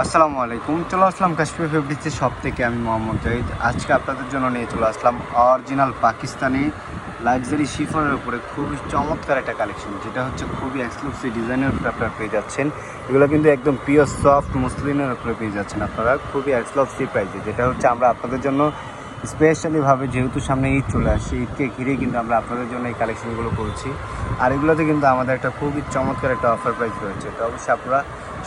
আসসালামু আলাইকুম। চলে আসলাম কাশ্মীর ফেব্রিক্সের সব থেকে আমি মোহাম্মদ জাহিদ আজকে আপনাদের জন্য নিয়ে চলে আসলাম অরিজিনাল পাকিস্তানি লাক্সারি শিফনের উপরে খুবই চমৎকার একটা কালেকশন যেটা হচ্ছে খুবই এক্সক্লুসিভ ডিজাইনের উপরে আপনারা পেয়ে যাচ্ছেন। এগুলো কিন্তু একদম পিওর সফট মুসলিনের উপরে পেয়ে যাচ্ছেন আপনারা, খুবই এক্সক্লুসিভ প্রাইসে যেটা হচ্ছে আমরা আপনাদের জন্য স্পেশালিভাবে যেহেতু সামনে ঈদ চলে আসছে, ঈদকে ঘিরে কিন্তু আমরা আপনাদের জন্য এই কালেকশনগুলো করছি। আর এগুলোতে কিন্তু আমাদের একটা খুবই চমৎকার একটা অফার প্রাইস রয়েছে, তো অবশ্যই আপনারা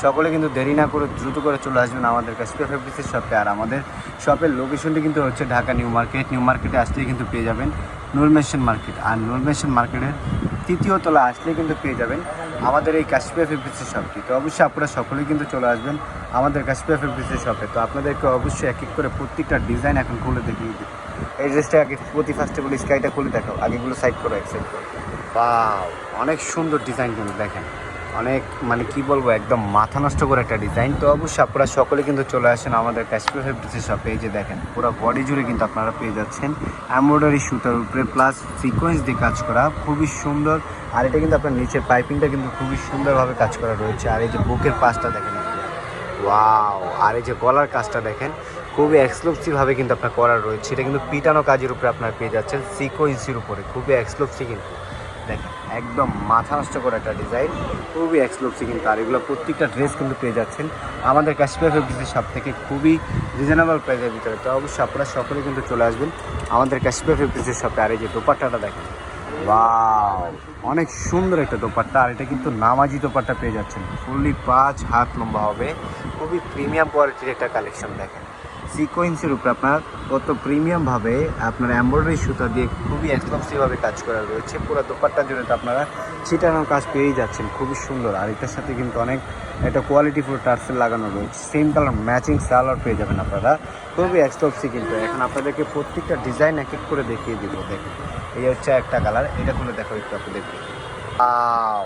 সকলে কিন্তু দেরি না করে দ্রুত করে চলে আসবেন আমাদের কাশ্মীর ফেব্রিক্সের শপে আর আমাদের শপের লোকেশনটি কিন্তু হচ্ছে ঢাকা নিউ মার্কেট। নিউ মার্কেটে আসলেই কিন্তু পেয়ে যাবেন নুরমেশন মার্কেট। আর নুরমেশন মার্কেটের তৃতীয় তলা আসলে কিন্তু পেয়ে যাবেন আমাদের এই কাশ্মীর ফেব্রিক্সের শপটি তো অবশ্যই আপনারা সকলেই কিন্তু চলে আসবেন আমাদের কাশ্মীর ফেব্রিক্সের শপে তো আপনাদেরকে অবশ্যই এক এক করে প্রত্যেকটা ডিজাইন এখন খুলে দেখিয়ে দিই। এই ড্রেসটা আগে প্রতি ফার্স্টে বলি স্কাইটা খুলে দেখাও। আগেগুলো সাইড করো, এক সাইড করো। বাও অনেক সুন্দর ডিজাইন কিন্তু দেখেন। অনেক মানে কি বলব, একদম মাথা নষ্ট করে একটা ডিজাইন তো অবশ্যই আপনারা সকলে কিন্তু চলে আসেন আমাদের কাশ্মীর ফেব্রিক্সের শপে এই যে দেখেন, পুরো বডি জুড়ে কিন্তু আপনারা পেয়ে যাচ্ছেন। এমব্রয়ডারি সুতার উপরে প্লাস সিকোয়েন্স দিয়ে কাজ করা, খুবই সুন্দর। আর এটা কিন্তু আপনার নিচের পাইপিংটা কিন্তু খুবই সুন্দরভাবে কাজ করা রয়েছে। আর এই যে বুকের পাশটা দেখেন ওয়াও আর এই যে গলার কাজটা দেখেন, খুবই এক্সক্লুসিভভাবে কিন্তু আপনার করা রয়েছে। এটা কিন্তু পিটানো কাজের উপরে আপনারা পেয়ে যাচ্ছেন সিকোয়েন্সির উপরে। খুবই এক্সক্লুসিভ কিন্তু। দেখেন একদম মাথা নষ্ট করে একটা ডিজাইন খুবই এক্সক্লুসিভ কিন্তু। আর এগুলো প্রত্যেকটা ড্রেস কিন্তু পেয়ে যাচ্ছেন। আমাদের কাশ্মীর ফেব্রিক্সের সব থেকে খুবই রিজনেবল প্রাইসের ভিতরে। তো অবশ্যই আপনারা সকলে কিন্তু চলে আসবেন আমাদের কাশ্মীর ফেব্রিক্সের শপে আর এই যে দোপাট্টাটা দেখেন, ওয়াও, অনেক সুন্দর একটা দোপাট্টা। আর এটা কিন্তু নামাজি দোপাট্টা পেয়ে যাচ্ছেন। ফুললি পাঁচ হাত লম্বা হবে। খুবই প্রিমিয়াম কোয়ালিটির একটা কালেকশন দেখেন। সিকোয়েন্সের উপরে আপনার কত প্রিমিয়ামভাবে আপনার এমব্রয়ডারি সুতা দিয়ে খুবই এক্সক্লুসিভভাবে কাজ করা রয়েছে। পুরো দোপাট্টা জুড়ে তো আপনারা ছিটানোর কাজ পেয়েই যাচ্ছেন। খুবই সুন্দর। আর এটার সাথে কিন্তু অনেক একটা কোয়ালিটি ফুল টার্সেল লাগানো রয়েছে। সেম কালার ম্যাচিং সালোয়ার পেয়ে যাবেন আপনারা। খুবই এক্সক্লুসিভ কিন্তু। এখন আপনাদেরকে প্রত্যেকটা ডিজাইন এক এক করে দেখিয়ে দিব। দেখুন, এই হচ্ছে একটা কালার এটা খুলে দেখো একটু আপনাদেরকে। আও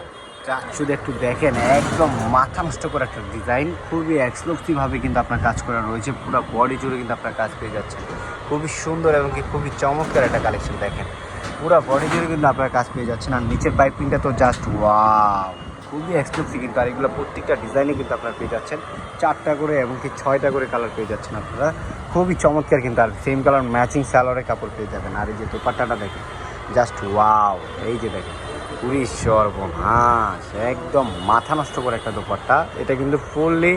শুধু একটু দেখেন, একদম মাথা নষ্ট করে একটা ডিজাইন খুবই এক্সক্লুসিভভাবে কিন্তু আপনার কাজ করা রয়েছে, পুরো বডি জুড়ে কিন্তু আপনার কাজ পেয়ে যাচ্ছেন। খুবই সুন্দর এবং কি খুবই চমৎকার একটা কালেকশন দেখেন। পুরো বডি জুড়ে কিন্তু আপনার কাজ পেয়ে যাচ্ছেন। আর নিচের পাইপিংটা তো জাস্ট ওয়াও খুবই এক্সক্লুসিভ কিন্তু, আর এগুলো প্রত্যেকটা ডিজাইনে কিন্তু আপনারা পেয়ে যাচ্ছেন। চারটা করে এবং কি ছয়টা করে কালার পেয়ে যাচ্ছেন আপনারা। খুবই চমৎকার কিন্তু, আর সেম কালার ম্যাচিং স্যালোয়ারের কাপড় পেয়ে যাবেন। আর এই যে দোপাট্টাটা দেখেন জাস্ট ওয়াও এই যে দেখেন। পুরী সর্বনাশ। একদম মাথা নষ্ট করে একটা দোপাট্টা। এটা কিন্তু ফুললি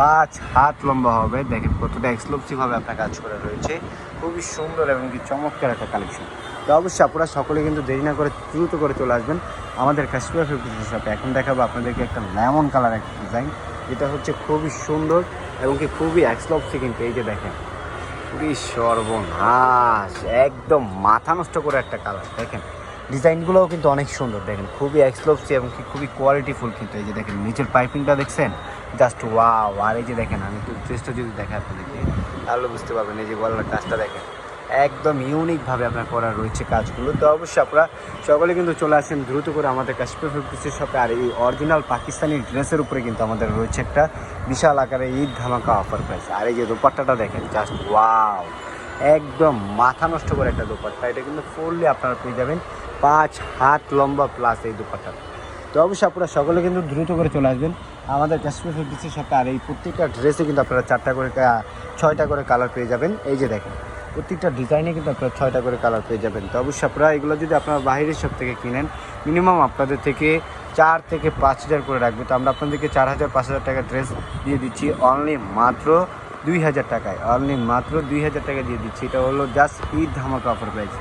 পাঁচ হাত লম্বা হবে। দেখেন কতটা এক্সক্লুসিভভাবে আপনার কাজ করে রয়েছে। খুবই সুন্দর এবং কি চমৎকার একটা কালেকশন তো অবশ্যই আপনারা সকলে কিন্তু দেরি না করে দ্রুত করে চলে আসবেন আমাদের কাশ্মীর ফেব্রিক্সের সাথে এখন দেখাবো আপনাদেরকে একটা লেমন কালার একটা ডিজাইন যেটা হচ্ছে খুবই সুন্দর এবং কি খুবই এক্সক্লুসিভ কিন্তু। এই যে দেখেন খুবই সর্বনাশ। একদম মাথা নষ্ট করে একটা কালার দেখেন ডিজাইনগুলোও কিন্তু অনেক সুন্দর। দেখেন, খুবই এক্সক্লুসিভ এবং কি খুবই কোয়ালিটিফুল কিন্তু এই যে দেখেন, নিচের পাইপিংটা দেখছেন? জাস্ট ওয়াও আর এই যে দেখেন, আমি একটু ড্রেসটা যদি দেখে আপনাদেরকে, তাহলে বুঝতে পারবেন এই যে গলার কাজটা দেখেন। একদম ইউনিকভাবে আপনার করা রয়েছে কাজগুলো। তো অবশ্যই আপনারা সকলে কিন্তু চলে আসেন দ্রুত করে আমাদের কাশ্মীর ফেব্রিক্সের শপে আর এই অরিজিনাল পাকিস্তানি ড্রেসের উপরে কিন্তু আমাদের রয়েছে একটা বিশাল আকারে ঈদ ধামাকা অফার প্রাইস আর এই যে দোপাট্টাটা দেখেন জাস্ট ওয়াও একদম মাথা নষ্ট করে একটা দোপাট্টা। এটা কিন্তু ফুললি আপনারা পেয়ে যাবেন। পাঁচ হাত লম্বা প্লাস এই দোপাট্টা। তো অবশ্যই আপনারা সকলে কিন্তু দ্রুত করে চলে আসবেন। আমাদের কাশ্মীর ফেব্রিক্সের সাথে আর এই প্রত্যেকটা ড্রেসে কিন্তু আপনারা চারটা করে ছয়টা করে কালার পেয়ে যাবেন। এই যে দেখেন, প্রত্যেকটা ডিজাইনে কিন্তু আপনারা ছয়টা করে কালার পেয়ে যাবেন। তো অবশ্যই আপনারা এগুলো যদি আপনারা বাইরের সব থেকে কিনেন মিনিমাম আপনাদের থেকে চার থেকে পাঁচ হাজার করে রাখবে। তো আমরা আপনাদেরকে চার হাজার, পাঁচ হাজার টাকা ড্রেস দিয়ে দিচ্ছি। অনলি মাত্র দুই হাজার টাকায়। অনলি মাত্র দুই হাজার টাকা দিয়ে দিচ্ছি। এটা হলো জাস্ট ঈদ ধামাকা অফার প্রাইস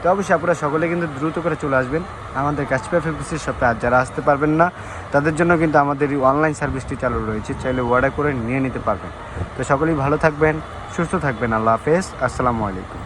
তো অবশ্যই আপনারা সকলে কিন্তু দ্রুত করে চলে আসবেন আমাদের কাশ্মীর ফেব্রিক্সের শপে আর যারা আসতে পারবেন না, তাদের জন্য কিন্তু আমাদের এই অনলাইন সার্ভিসটি চালু রয়েছে। চাইলে অর্ডার করে নিয়ে নিতে পারবেন। তো সকলেই ভালো থাকবেন, সুস্থ থাকবেন। আল্লাহ হাফেজ। আসসালামু আলাইকুম।